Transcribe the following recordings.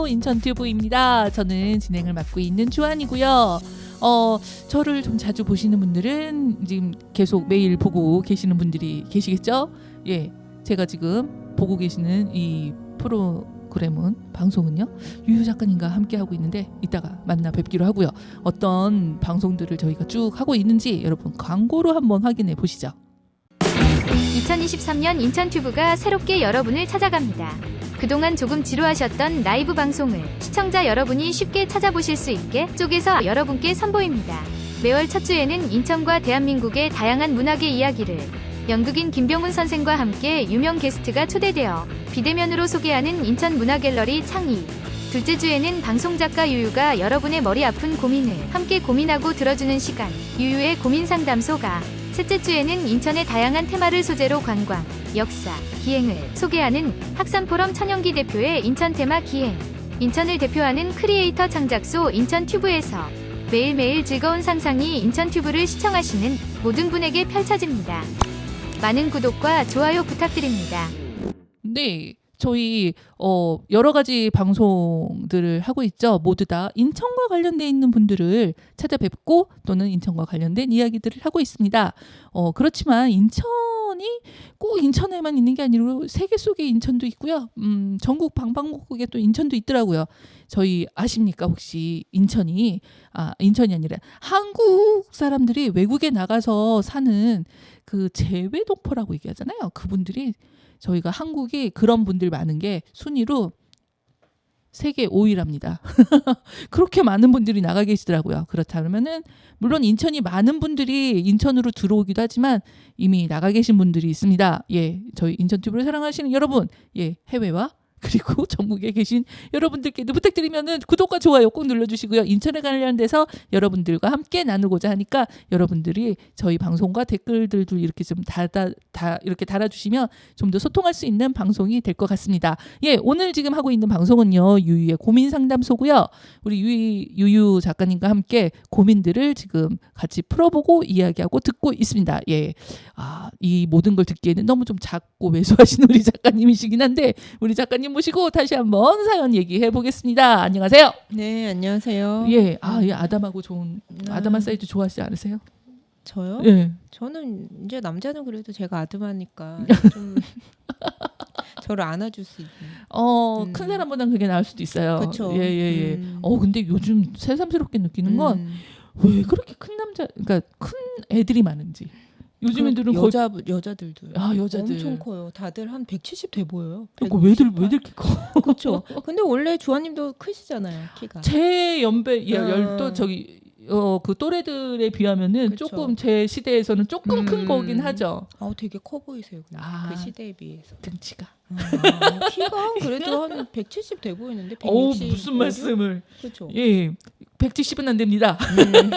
안녕하세요. 인천 튜브입니다. 저는 진행을 맡고 있는 주한이고요. 어, 저를 좀 자주 보시는 분들은 지금 계속 매일 보고 계시는 분들이 계시겠죠? 예. 제가 지금 보고 계시는 이 프로그램은 방송은요. 유유 작가님과 함께 하고 있는데 이따가 만나 뵙기로 하고요. 어떤 방송들을 저희가 쭉 하고 있는지 여러분 광고로 한번 확인해 보시죠. 2023년 인천튜브가 새롭게 여러분을 찾아갑니다. 그동안 조금 지루하셨던 라이브 방송을 시청자 여러분이 쉽게 찾아보실 수 있게 쪼개서 여러분께 선보입니다. 매월 첫 주에는 인천과 대한민국의 다양한 문학의 이야기를 연극인 김병훈 선생과 함께 유명 게스트가 초대되어 비대면으로 소개하는 인천 문화갤러리 창의. 둘째 주에는 방송작가 유유가 여러분의 머리 아픈 고민을 함께 고민하고 들어주는 시간. 유유의 고민 상담소가 셋째 주에는 인천의 다양한 테마를 소재로 관광, 역사, 기행을 소개하는 학산포럼 천연기 대표의 인천 테마 기행. 인천을 대표하는 크리에이터 창작소 인천 튜브에서 매일매일 즐거운 상상이 인천 튜브를 시청하시는 모든 분에게 펼쳐집니다. 많은 구독과 좋아요 부탁드립니다. 네. 저희 어 여러 가지 방송들을 하고 있죠. 모두 다 인천과 관련돼 있는 분들을 찾아뵙고 또는 인천과 관련된 이야기들을 하고 있습니다. 어 그렇지만 인천 이 꼭 인천에만 있는 게 아니고 세계 속에 인천도 있고요. 음 전국 방방곡곡에 또 인천도 있더라고요. 저희 아십니까 혹시 인천이 아 인천이 아니라 한국 사람들이 외국에 나가서 사는 그 재외동포라고 얘기하잖아요. 그분들이 저희가 한국이 그런 분들 많은 게 순위로 세계 5위랍니다. 그렇게 많은 분들이 나가 계시더라고요. 그렇다면은 물론 인천이 많은 분들이 인천으로 들어오기도 하지만 이미 나가 계신 분들이 있습니다. 예, 저희 인천 튜브를 사랑하시는 여러분, 예, 해외와 그리고 전국에 계신 여러분들께도 부탁드리면은 구독과 좋아요 꼭 눌러주시고요. 인천에 관련돼서 여러분들과 함께 나누고자 하니까 여러분들이 저희 방송과 댓글들도 이렇게 좀 달아 다 이렇게 달아주시면 좀 더 소통할 수 있는 방송이 될 것 같습니다. 예, 오늘 지금 하고 있는 방송은요 유유의 고민 상담소고요. 우리 유유, 유유 작가님과 함께 고민들을 지금 같이 풀어보고 이야기하고 듣고 있습니다. 예, 아, 이 모든 걸 듣기에는 너무 좀 작고 왜소하신 우리 작가님이시긴 한데 우리 작가님 모시고 다시 한번 사연 얘기해 보겠습니다. 안녕하세요. 네, 안녕하세요. 예, 아, 이 아담하고 좋은 아, 아담한 사이즈 좋아하시지 않으세요? 저요? 예. 저는 이제 남자는 그래도 제가 아담하니까 좀 저를 안아줄 수 있는. 어, 음. 큰 사람보단 그게 나을 수도 있어요. 그쵸. 예, 예, 예. 음. 어, 근데 요즘 새삼스럽게 느끼는 건왜 음. 그렇게 큰 남자, 그러니까 큰 애들이 많은지. 요즘 그 애들은 거의 여자 여자들도요. 아, 여자들. 엄청 커요. 다들 한 170 돼 보여요. 그러니까 왜들 왜 이렇게 커? 그렇죠. 근데 원래 주한님도 크시잖아요. 키가. 제 연배 예, 음. 열도 저기 어 그 또래들에 비하면은 그쵸. 조금 제 시대에서는 조금 큰 음. 거긴 하죠. 아, 되게 커 보이세요. 근데 아. 그 시대에 비해서. 등치가. 아, 키가 그래도 한 170 돼 보이는데 160. 어 무슨 말씀을? 그렇죠. 예. 170은 안 됩니다. 음.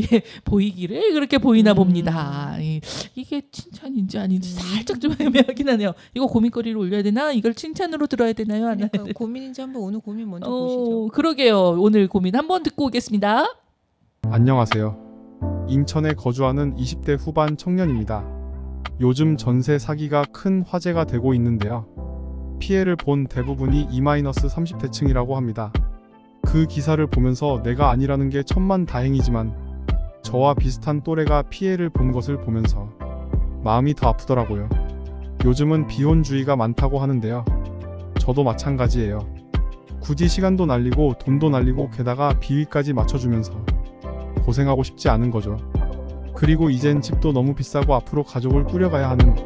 예, 보이기를 그렇게 보이나 음. 봅니다. 예, 이게 칭찬인지 아닌지 음. 살짝 좀 애매하긴 하네요. 이거 고민거리를 올려야 되나? 이걸 칭찬으로 들어야 되나요? 안 그러니까 고민인지 한번 오늘 고민 먼저 어, 보시죠. 그러게요. 오늘 고민 한번 듣고 오겠습니다. 안녕하세요. 인천에 거주하는 20대 후반 청년입니다. 요즘 전세 사기가 큰 화제가 되고 있는데요. 피해를 본 대부분이 2-30대층이라고 합니다. 그 기사를 보면서 내가 아니라는 게 천만 다행이지만 저와 비슷한 또래가 피해를 본 것을 보면서 마음이 더 아프더라고요. 요즘은 비혼주의가 많다고 하는데요. 저도 마찬가지예요. 굳이 시간도 날리고 돈도 날리고 게다가 비위까지 맞춰주면서 고생하고 싶지 않은 거죠. 그리고 이젠 집도 너무 비싸고 앞으로 가족을 꾸려가야 하는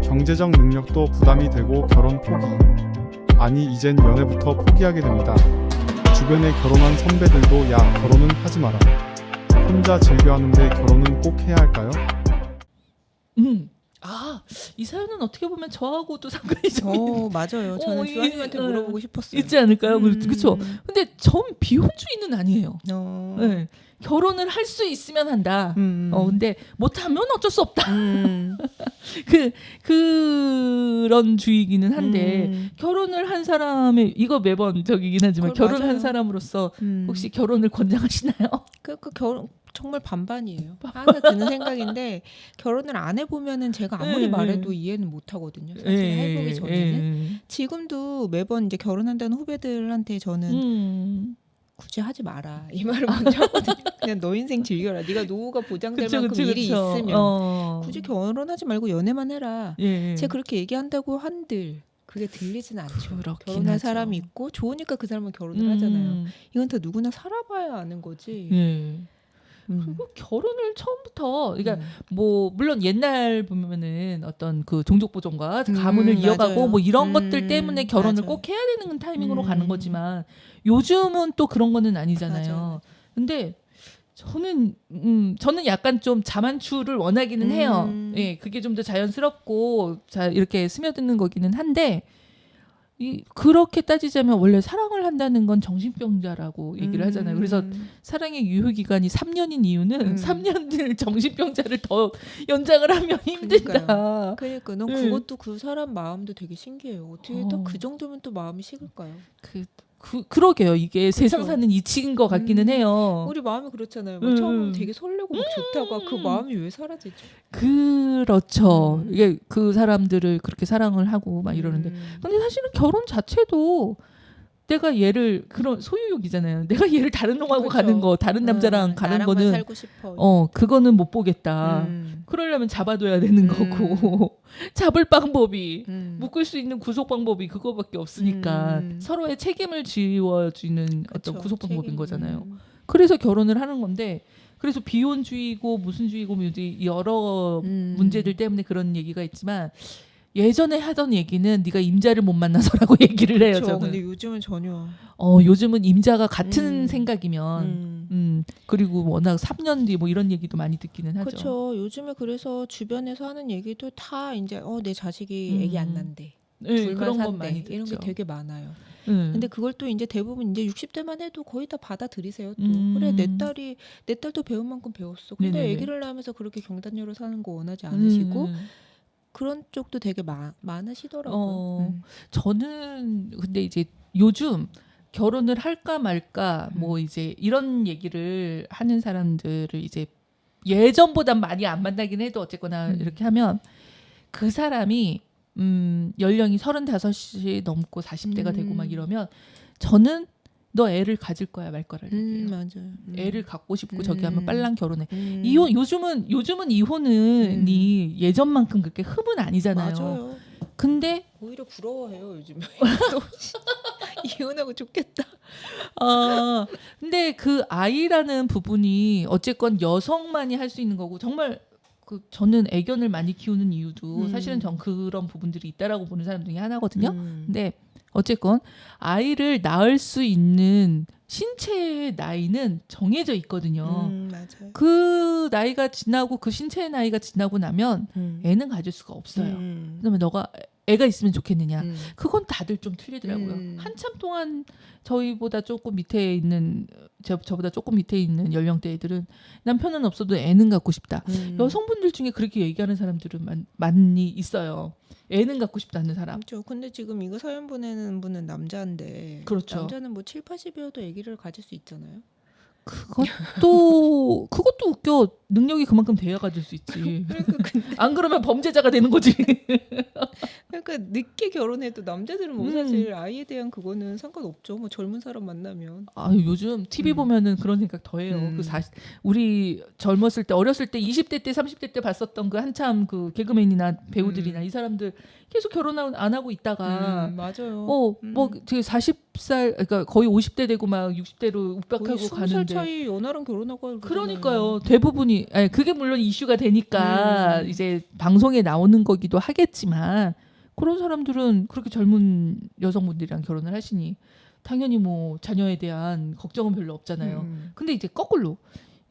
경제적 능력도 부담이 되고 결혼 포기. 아니 이젠 연애부터 포기하게 됩니다. 주변에 결혼한 선배들도 야 결혼은 하지 마라. 혼자 즐겨하는데 결혼은 꼭 해야 할까요? 음. 아, 이 사연은 어떻게 보면 저하고도 상관이 좀 어 맞아요. 저는 어, 이- 주한님한테 어, 물어보고 싶었어요. 있지 않을까요? 그-? 음. 근데 전 비혼주의는 아니에요. 어. 네. 결혼을 할 수 있으면 한다. 음. 어, 근데 못하면 어쩔 수 없다. 음. 그, 그런 주의기는 한데, 음. 결혼을 한 사람의, 이거 매번 저기긴 하지만, 결혼한. 사람으로서 음. 혹시 결혼을 권장하시나요? 그, 그 결혼 정말 반반이에요. 항상 드는 생각인데 결혼을 안 해보면은 제가 아무리 예, 말해도 예. 이해는 못 하거든요. 사실 해보기 전에는 예. 지금도 매번 이제 결혼한다는 후배들한테 저는 음. 굳이 하지 마라 이 말을 먼저 하거든요. 그냥 너 인생 즐겨라. 네가 노후가 보장될 그쵸, 만큼 그쵸, 일이 그쵸. 있으면 어. 굳이 결혼하지 말고 연애만 해라. 예. 제가 그렇게 얘기한다고 한들 그게 들리진 않죠. 결혼할 하죠. 사람이 있고 좋으니까 그 사람은 결혼을 음. 하잖아요. 이건 다 누구나 살아봐야 아는 거지. 예. 음. 그리고 결혼을 처음부터 그러니까 음. 뭐 물론 옛날 보면은 어떤 그 종족 보존과 음, 가문을 이어가고 맞아요. 뭐 이런 음, 것들 때문에 결혼을 맞아요. 꼭 해야 되는 타이밍으로 음. 가는 거지만 요즘은 또 그런 거는 아니잖아요. 맞아요. 근데 저는 음 저는 약간 좀 자만추를 원하기는 해요. 음. 예, 그게 좀 더 자연스럽고 자 이렇게 스며드는 거기는 한데 이 그렇게 따지자면 원래 사랑을 한다는 건 정신병자라고 얘기를 하잖아요. 그래서 음. 사랑의 유효 기간이 3년인 이유는 음. 3년을 정신병자를 더 연장을 하면 힘들다. 그러니까 너 음. 그것도 그 사람 마음도 되게 신기해요. 어떻게 어. 또그 정도면 또 마음이 식을까요? 그, 그 그러게요. 이게 세상. 사는 이치인 것 같기는 음. 해요. 우리 마음이 그렇잖아요. 막 음. 처음 되게 설레고 막 좋다가 그 음. 마음이 왜 사라지죠? 그렇죠. 음. 이게 그 사람들을 그렇게 사랑을 하고 막 이러는데 음. 근데 사실은 결혼 자체도 내가 얘를 그런 소유욕이잖아요. 내가 얘를 다른 놈하고 그쵸. 가는 거, 다른 남자랑 음, 가는 거는 살고 싶어. 어 그거는 못 보겠다. 음. 그러려면 잡아둬야 되는 음. 거고 잡을 방법이 음. 묶을 수 있는 구속 방법이 그거밖에 없으니까 음. 서로의 책임을 지워주는 어떤 그쵸, 구속 방법인 책임. 거잖아요. 음. 그래서 결혼을 하는 건데 그래서 비혼주의고 무슨 주의고 뭐 여러 음. 문제들 때문에 그런 얘기가 있지만 예전에 하던 얘기는 네가 임자를 못 만나서라고 얘기를 해요. 그쵸. 저는. 근데 요즘은 전혀. 어 요즘은 임자가 같은 음. 생각이면 음. 음. 그리고 워낙 3년 뒤 뭐 이런 얘기도 많이 듣기는 하죠. 그렇죠. 요즘에 그래서 주변에서 하는 얘기도 다 이제 어 내 자식이 음. 애기 안 난대. 네, 그런 건. 많이 듣죠. 이런 게 되게 많아요. 음. 근데 그걸 또 이제 대부분 이제 60대만 해도 거의 다 받아들이세요. 또 음. 그래 내 딸이 내 딸도 배운 만큼 배웠어. 근데 네네네. 아기를 낳으면서 그렇게 경단녀로 사는 거 원하지 않으시고 음. 그런 쪽도 되게 마, 많으시더라고요. 어. 음. 저는 근데 이제 요즘 결혼을 할까 말까 음. 뭐 이제 이런 얘기를 하는 사람들을 이제 예전보단 많이 안 만나긴 해도 어쨌거나 음. 이렇게 하면 그 사람이 음 연령이 35이 넘고 40대가 되고 막 음. 이러면 저는 너 애를 가질 거야 말 거라 음, 얘기해요. 맞아요. 음. 애를 갖고 싶고 저기 하면 음. 빨랑 결혼해. 음. 이혼 요즘은 요즘은 이혼은 이 예전만큼 그렇게 흠은 아니잖아요. 맞아요. 근데 오히려 부러워해요 요즘에. 이혼하고 좋겠다. 아 근데 그 아이라는 부분이 어쨌건 여성만이 할 수 있는 거고 정말 그 저는 애견을 많이 키우는 이유도 음. 사실은 전 그런 부분들이 있다라고 보는 사람 중에 하나거든요. 음. 근데 어쨌건 아이를 낳을 수 있는 신체의 나이는 정해져 있거든요. 음, 맞아요. 그 나이가 지나고 그 신체의 나이가 지나고 나면 음. 애는 가질 수가 없어요. 음. 그러면 너가 애가 있으면 좋겠느냐? 음. 그건 다들 좀 틀리더라고요. 음. 한참 동안 저희보다 조금 밑에 있는 저, 저보다 조금 밑에 있는 연령대 애들은 남편은 없어도 애는 갖고 싶다. 음. 여성분들 중에 그렇게 얘기하는 사람들은 많, 많이 있어요. 애는 갖고 싶다는 사람. 그렇죠. 근데 지금 이거 사연 보내는 분은 남자인데 그렇죠. 남자는 뭐 7, 80이어도 아기를 가질 수 있잖아요. 그것도 그것도 웃겨. 능력이 그만큼 돼야 가질 수 있지. 그러니까 안 그러면 범죄자가 되는 거지. 그러니까 늦게 결혼해도 남자들은 뭐 음. 사실 아이에 대한 그거는 상관없죠. 뭐 젊은 사람 만나면. 아 요즘 TV 음. 보면은 그런 생각 더 해요. 음. 그 사, 우리 젊었을 때 어렸을 때 20대 때 30대 때 봤었던 그 한참 그 개그맨이나 배우들이나 음. 이 사람들 계속 결혼 안 하고 있다가 음, 맞아요. 어뭐 음. 되게 40 살 그러니까 거의 50대 되고 막 60대로 거의 욱박하고 20살 가는데 차이 연하랑 결혼하고 그러니까요. 대부분이 아니 그게 물론 이슈가 되니까 음. 이제 방송에 나오는 거기도 하겠지만 그런 사람들은 그렇게 젊은 여성분들이랑 결혼을 하시니 당연히 뭐 자녀에 대한 걱정은 별로 없잖아요. 음. 근데 이제 거꾸로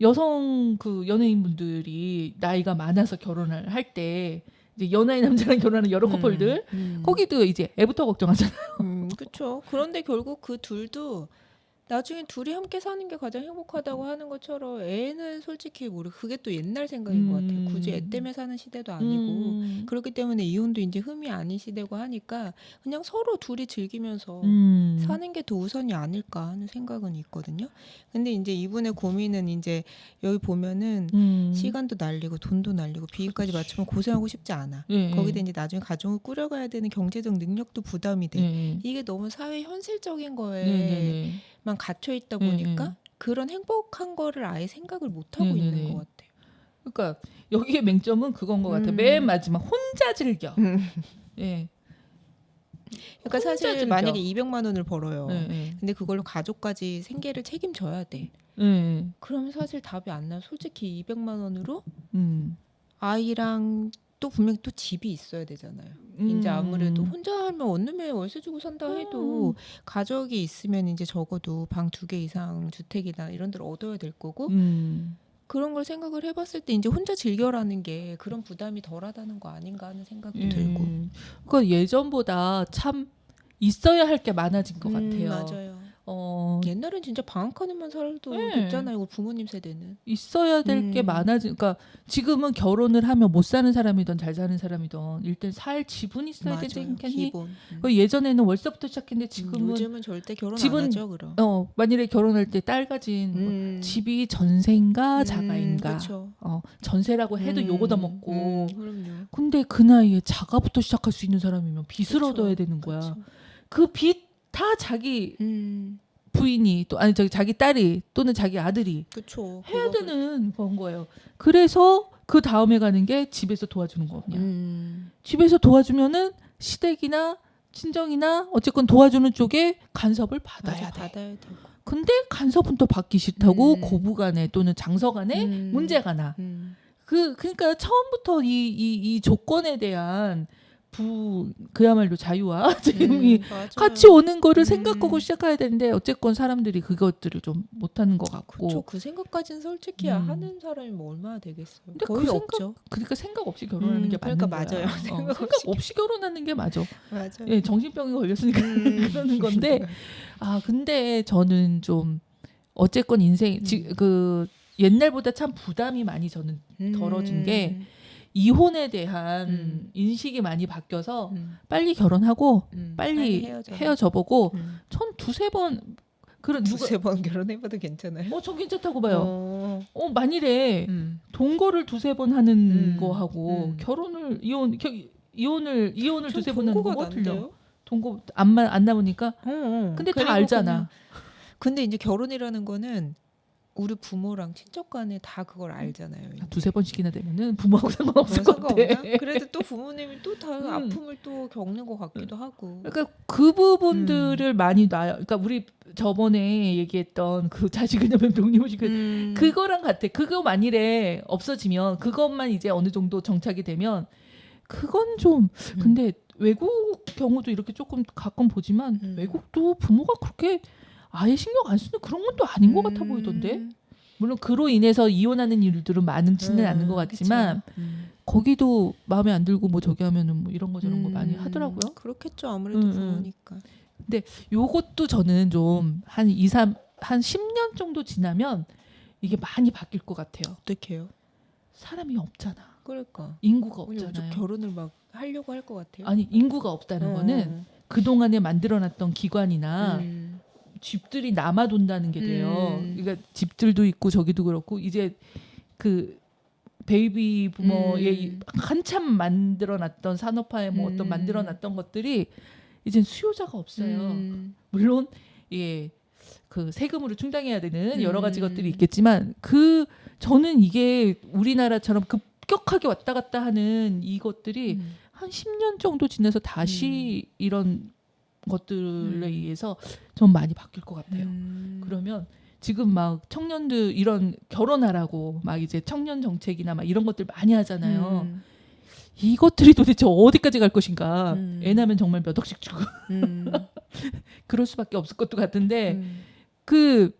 여성 그 연예인분들이 나이가 많아서 결혼을 할 때 이제 연하의 남자랑 결혼하는 여러 커플들 음. 거기도 이제 애부터 걱정하잖아요. 음, 그렇죠. 그런데 결국 그 둘도 나중에 둘이 함께 사는 게 가장 행복하다고 하는 것처럼 애는 솔직히 우리 그게 또 옛날 생각인 것 같아요. 굳이 애 음. 때문에 사는 시대도 아니고 음. 그렇기 때문에 이혼도 이제 흠이 아닌 시대고 하니까 그냥 서로 둘이 즐기면서 음. 사는 게 더 우선이 아닐까 하는 생각은 있거든요. 근데 이제 이분의 고민은 이제 여기 보면은 음. 시간도 날리고 돈도 날리고 비위까지 맞추면 고생하고 싶지 않아. 예, 거기다 예. 이제 나중에 가정을 꾸려가야 되는 경제적 능력도 부담이 돼. 예. 이게 너무 사회 현실적인 거에만 네네 네. 갇혀 있다 네, 보니까 네. 그런 행복한 거를 아예 생각을 못 하고 네, 네, 있는 네. 것 같아요. 그러니까 여기에 맹점은 그건 것 같아. 음. 맨 마지막 혼자 즐겨. 예. 그러니까 사실 즐겨. 만약에 200만 원을 벌어요. 예. 예. 근데 그걸로 가족까지 생계를 책임져야 돼. 예. 그럼 사실 답이 안 나. 솔직히 200만 원으로 음. 아이랑 또 분명히 또 집이 있어야 되잖아요. 음. 이제 아무래도 혼자 하면 원룸에 월세 주고 산다 해도 음. 가족이 있으면 이제 적어도 방 두 개 이상 주택이나 이런 데를 얻어야 될 거고 음. 그런 걸 생각을 해봤을 때 이제 혼자 즐겨라는 게 그런 부담이 덜하다는 거 아닌가 하는 생각도 들고. 음. 그 예전보다 참 있어야 할 게 많아진 것 음, 같아요. 맞아요. 어, 옛날엔 진짜 방 한 칸에만 살도 네. 됐잖아요. 우리 부모님 세대는. 있어야 될 게 음. 많아진. 그러니까 지금은 결혼을 하면 못 사는 사람이든 잘 사는 사람이든 일단 살 지분이 있어야 되지 맞아요. 않겠니? 기본. 음. 그 예전에는 월세부터 시작했는데 지금은 요즘은 절대 결혼 집은- 안 하죠, 그럼. 어 만일에 결혼할 때 딸 가진 뭐 음. 집이 전세인가 음, 자가인가 그쵸. 어 전세라고 해도 음, 요거 다 먹고 음, 그럼요. 근데 그 나이에 자가부터 시작할 수 있는 사람이면 빚을 그쵸, 얻어야 되는 거야 그쵸. 그빚 다 자기 음, 부인이 또 아니 저기 자기 딸이 또는 자기 아들이 그쵸. 해야 그거를- 되는 건 거예요 그래서 그 다음에 가는 게 집에서 도와주는 거냐 음, 집에서 도와주면은 시댁이나 친정이나 어쨌건 도와주는 쪽에 간섭을 받아야 맞아, 돼 받아야 되고. 근데 간섭은 또 받기 싫다고 음. 고부간에 또는 장서간에 음. 문제가 나. 음, 그 그러니까 처음부터 이이이 조건에 대한 부 그야말로 자유와 책임이 음. 같이 오는 거를 음. 생각하고 시작해야 되는데 어쨌건 사람들이 그것들을 좀 못하는 것 같고 그쵸. 그 생각까지는 솔직히 음. 하는 사람이 뭐 얼마나 되겠어요. 근데 거의 그 생각- 없죠. 그러니까 생각 없이 결혼하는 음, 게 맞는 그러니까 거야. 맞아요. 어, 생각 생각 없이 없이 결혼하는 게 맞아. 맞아요. 예, 정신병이 걸렸으니까 음. 그러는 건데 아 근데 저는 좀 어쨌건 인생 지, 음. 그 옛날보다 참 부담이 많이 저는 덜어진 게 이혼에 대한 음. 인식이 많이 바뀌어서 음, 빨리 결혼하고 음, 빨리 헤어져. 헤어져 보고 음. 전 두세 번 그런 누가 두세 번 결혼해봐도 괜찮아요. 어저 괜찮다고 봐요. 어. 어 만일에 음. 동거를 두세 번 하는 음, 거 하고 음. 결혼을 이혼 겨, 이혼을 이혼을 전 두세 번 하는 거뭐 틀려? 동거 안만 안 남으니까 어, 어. 근데 다 알잖아. 그냥- 근데 이제 결혼이라는 거는 우리 부모랑 친척 간에 다 그걸 알잖아요. 이제. 두세 번씩이나 되면은 부모하고 상관없을 그런 것 같아. 상관없나? 그래도 또 부모님이 또다 음. 아픔을 또 겪는 것 같기도 하고. 그러니까 그 부분들을 많이 놔요. 그러니까 우리 저번에 얘기했던 그 독립의식 그 음. 그거랑 같아. 그거 만일에 없어지면 그것만 이제 어느 정도 정착이 되면 그건 좀 음. 근데 외국 경우도 이렇게 조금 가끔 보지만 음. 외국도 부모가 그렇게 아예 신경 안 쓰는 그런 건 또 아닌 것 같아 보이던데. 음. 물론 그로 인해서 이혼하는 일들은 많지는 음, 않은 것 같지만. 음. 거기도 마음에 안 들고 뭐 저기 하면은 뭐 이런 거 저런 거 많이 음, 하더라고요. 그렇겠죠. 아무래도. 부모니까. 요것도 저는 좀한 2, 3, 한 10년 정도 지나면 이게 많이 바뀔 것 같아요. 어떻게 해요? 사람이 없잖아. 그러니까. 인구가 없잖아요. 결혼을 막 하려고 할 것 같아요. 아니 인구가 없다는 거는 그 동안에 만들어놨던 기관이나 음. 집들이 남아 돈다는 게 돼요. 음. 그러니까 집들도 있고 저기도 그렇고 이제 그 베이비 부머의 음. 한참 만들어놨던 산업화에 뭐 어떤 음. 만들어놨던 것들이 이젠 수요자가 없어요. 음. 물론 예. 그 세금으로 충당해야 되는 여러 가지 음. 것들이 있겠지만 그 저는 이게 우리나라처럼 급격하게 왔다 갔다 하는 이것들이 음. 한 10년 정도 지나서 다시 이런 것들에 음. 의해서 좀 많이 바뀔 것 같아요. 음. 그러면 지금 막 청년들 이런 결혼하라고 막 이제 청년 정책이나 막 이런 것들 많이 하잖아요. 음. 이것들이 도대체 어디까지 갈 것인가? 음. 애 낳으면 정말 몇 억씩 주고 음. 그럴 수밖에 없을 것도 같은데 음. 그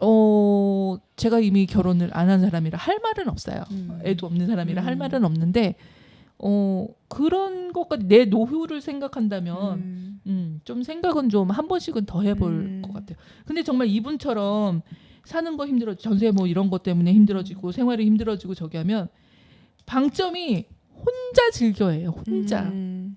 어, 제가 이미 결혼을 안 한 사람이라 할 말은 없어요. 음. 애도 없는 사람이라 할 음. 말은 없는데 어, 그런 것까지 내 노후를 생각한다면 음. 음, 좀 생각은 좀 한 번씩은 더 해볼 음. 것 같아요. 근데 정말 이분처럼 사는 거 힘들어 전세 뭐 이런 것 때문에 힘들어지고 생활이 힘들어지고 저기 하면 방점이 혼자 즐겨해요. 혼자. 음.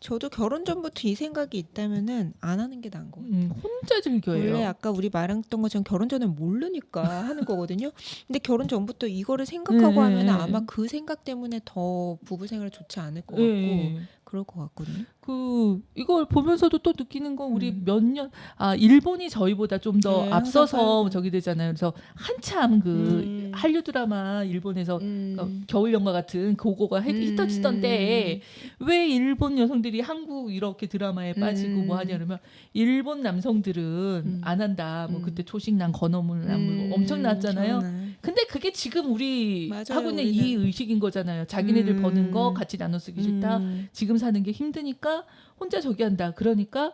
저도 결혼 전부터 이 생각이 있다면은 안 하는 게 나은 거 같아요. 음, 혼자 즐겨해요. 원래 아까 우리 말했던 것처럼 결혼 전에 모르니까 하는 거거든요. 근데 결혼 전부터 이거를 생각하고 네, 하면 네. 아마 그 생각 때문에 더 부부 생활 좋지 않을 것 같고 예. 그럴 것 같거든요. 그 이걸 보면서도 또 느끼는 건 우리 음. 몇 년 아 일본이 저희보다 좀 더 네, 앞서서 저기 되잖아요. 그래서 한참 그 음. 한류 드라마 일본에서 음. 어, 겨울 연가 같은 그거가 히- 음. 히터치던 때에 왜 일본 여성들이 한국 이렇게 드라마에 빠지고 뭐 음. 하냐 그러면 일본 남성들은 음. 안 한다. 뭐 음. 그때 초식남 건어물남 뭐 음, 엄청 나왔잖아요. 근데 그게 지금 우리 맞아요, 하고 있는 이 우리는. 의식인 거잖아요. 자기네들 음. 버는 거 같이 나눠 쓰기 싫다. 음. 지금 사는 게 힘드니까 혼자 저기 한다. 그러니까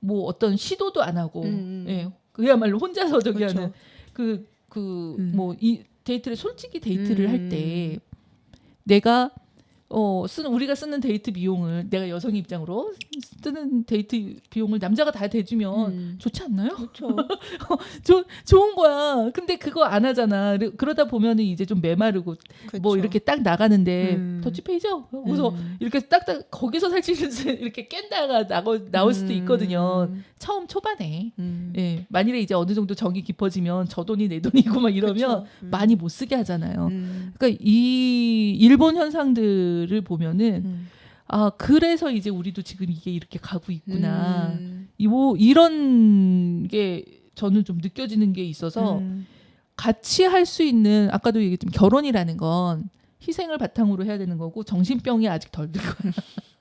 뭐 어떤 시도도 안 하고, 음, 음. 예, 그야말로 혼자서 저기 그렇죠. 하는 그그 음. 뭐이 데이트를 솔직히 데이트를 음. 할때 내가 어 쓰는 우리가 쓰는 데이트 비용을 내가 여성 입장으로 쓰는 데이트 비용을 남자가 다 대주면 음. 좋지 않나요? 그렇죠. 좋 좋은 거야. 근데 그거 안 하잖아. 그러- 그러다 보면은 이제 좀 메마르고 뭐 이렇게 딱 나가는데 음. 더치페이죠. 그래서 음. 이렇게 딱딱 거기서 살찌는 이렇게 깬다가 나고 나올 수도 있거든요. 음. 처음 초반에. 음. 예. 만일에 이제 어느 정도 정이 깊어지면 저 돈이 내 돈이고 막 이러면 그쵸. 음. 많이 못 쓰게 하잖아요. 음. 그러니까 이 일본 현상들 을 보면은 음. 아 그래서 이제 우리도 지금 이게 이렇게 가고 있구나. 음. 이뭐 이런 게 저는 좀 느껴지는 게 있어서 음. 같이 할 수 있는 아까도 얘기했지만 결혼이라는 건 희생을 바탕으로 해야 되는 거고 정신병이 아직 덜 들고 그러니까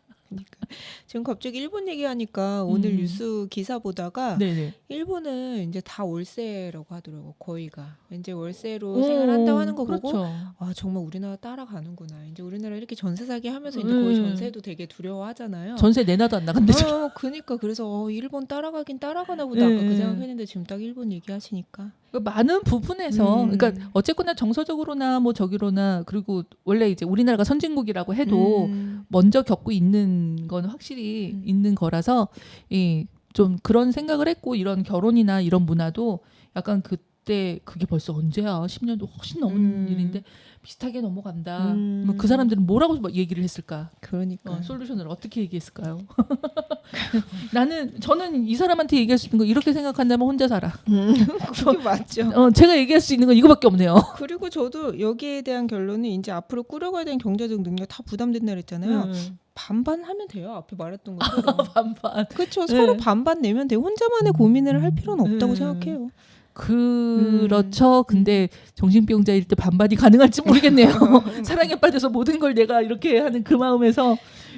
지금 갑자기 일본 얘기하니까 오늘 음. 뉴스 기사 보다가 네네 일본은 이제 다 월세라고 하더라고 거의가 이제 월세로 생활한다고 하는 거 그렇죠. 보고 아 정말 우리나라 따라가는구나 이제 우리나라 이렇게 전세 사기 하면서 이제 거의 음. 전세도 되게 두려워하잖아요. 전세 내놔도 안 나간대. 어, 그니까 그래서 어, 일본 따라가긴 따라가나 보다 아까 네. 그 생각했는데 지금 딱 일본 얘기하시니까 많은 부분에서 음. 그러니까 어쨌거나 정서적으로나 뭐 저기로나 그리고 원래 이제 우리나라가 선진국이라고 해도 음. 먼저 겪고 있는 건 확실히 음. 있는 거라서 이 좀 그런 생각을 했고 이런 결혼이나 이런 문화도 약간 그 때 그게 벌써 언제야 10년도 훨씬 넘은 음. 일인데 비슷하게 넘어간다. 음. 뭐그 사람들은 뭐라고 막 얘기를 했을까? 그러니까 어, 솔루션을 어떻게 얘기했을까요? 나는 저는 이 사람한테 얘기할 수 있는 거 이렇게 생각한다면 혼자 살아. 음, 그게 맞죠. 어, 제가 얘기할 수 있는 건 이거밖에 없네요. 그리고 저도 여기에 대한 결론은 이제 앞으로 꾸려가야 되는 경제적 능력 다 부담된다 그랬잖아요. 음. 반반 하면 돼요. 앞에 말했던 것처럼. 반반. 그렇죠. 네. 서로 반반 내면 돼요. 혼자만의 고민을 할 필요는 없다고 음. 생각해요. 그렇죠. 근데 정신병자일 때 반반이 가능할지 모르겠네요. 사랑에 빠져서 모든 걸 내가 이렇게 하는 그 마음에서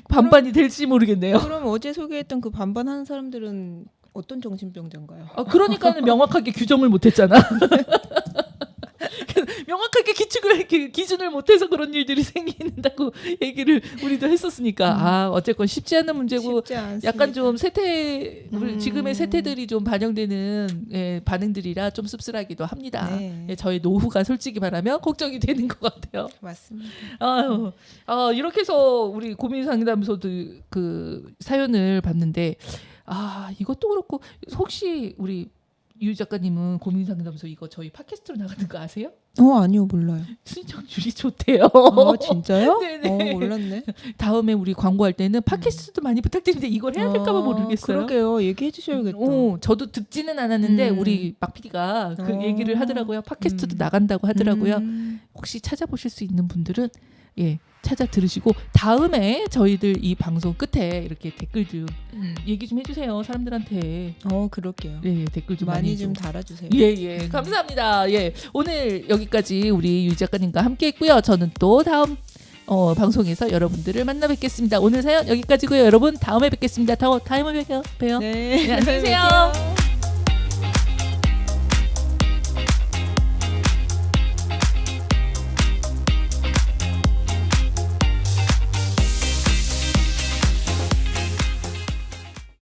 반반이 될지 모르겠네요. 그럼 어제 소개했던 그 반반 하는 사람들은 어떤 정신병자인가요? 아, 그러니까는 명확하게 규정을 못했잖아. 명확하게 기축을 기- 기준을 못해서 그런 일들이 생긴다고 얘기를 우리도 했었으니까 음. 아 어쨌건 쉽지 않은 문제고 쉽지. 약간 좀 세태 우리 음. 지금의 세태들이 좀 반영되는 예, 반응들이라 좀 씁쓸하기도 합니다. 네. 예, 저의 노후가 솔직히 말하면 걱정이 되는 것 같아요. 맞습니다. 아유, 아, 이렇게 해서 우리 고민 상담소도 그 사연을 봤는데 아 이것도 그렇고 혹시 우리 유 작가님은 고민 상담소 이거 저희 팟캐스트로 나가는 거 아세요? 어 아니요 몰라요. 신청률이 좋대요. 아 진짜요? 네네. 어 몰랐네. 다음에 우리 광고할 때는 팟캐스트도 많이 부탁드리는데 이걸 해야 될까봐 아, 모르겠어요. 그러게요. 얘기해 주셔야겠다. 오, 저도 듣지는 않았는데 음. 우리 박 PD가 그 어. 얘기를 하더라고요. 팟캐스트도 음. 나간다고 하더라고요. 음. 혹시 찾아보실 수 있는 분들은 예 찾아 들으시고 다음에 저희들 이 방송 끝에 이렇게 댓글 좀 음. 얘기 좀 해주세요 사람들한테 어 그럴게요. 예, 예 댓글 좀 많이 많이, 좀 달아주세요. 예예 감사합니다 예 오늘 여기 까지 우리 유 작가님과 함께 했고요 저는 또 다음 어, 방송에서 여러분들을 만나 뵙겠습니다 오늘 사연 여기까지고요 여러분 다음에 뵙겠습니다 다, 다음에 봬요 봬요 네. 네, 안녕히 계세요. 뵐게요.